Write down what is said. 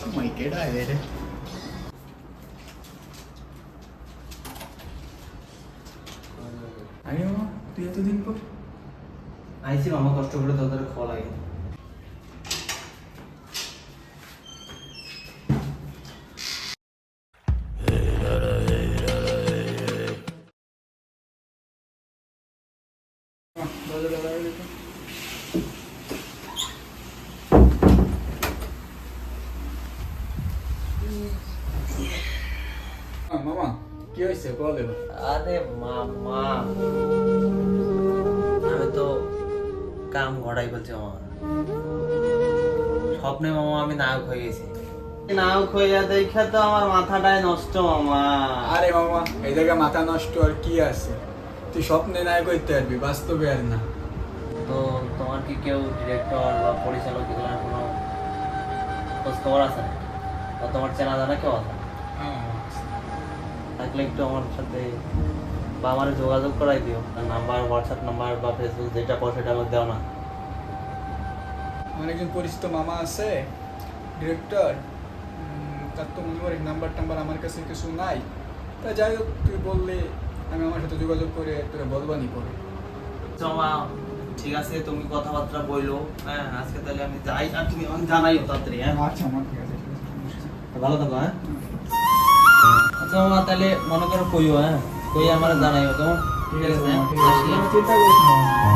શું માહિતી আরে মামা তুই এতদিন পর? আইসি মামা কষ্ট করে তোদের খাওয়া লাগে। মামা কি হয়েছে বল এবার আরে মামা আমি তো কাম ঘটাই বলছি মামা। স্বপ্নে মামা আমি নায়ক হয়ে গেছি। নায়ক হইয়া দেখা তো আমার মাথাটাই নষ্ট মামা। আরে মামা এই জায়গায় মাথা নষ্ট আর কি আছে? তুই স্বপ্নে নাই করতে পারবি বাস্তবে আর না। তো তোমার কি কেউ ডিরেক্টর বা পরিচালক এগুলোর কোনো খোঁজ খবর আছে? বা তোমার চেনা জানা কেউ আছে? থাকলে একটু আমার সাথে বা আমার যোগাযোগ করাই দিও। নাম্বার হোয়াটসঅ্যাপ নাম্বার বা ফেসবুক যেটা পাও সেটা আমাকে দাও না। আমার একজন পরিচিত মামা আছে ডিরেক্টর তার তো মনে করি নাম্বার টাম্বার আমার কাছে কিছু নাই। তা যাই হোক তুই বললে আমি আমার সাথে যোগাযোগ করে তোরা বলবানি করে জমা ঠিক আছে তুমি কথাবার্তা বইলো। হ্যাঁ আজকে তাহলে আমি যাই আর তুমি আমাকে জানাইও তাড়াতাড়ি হ্যাঁ। আচ্ছা আমার ঠিক আছে। ভালো থাকো হ্যাঁ। মামা তাহলে মনে করো কইও হ্যাঁ? কই আমার জানাইও কেমন? ঠিক আছে? চিন্তা করিস না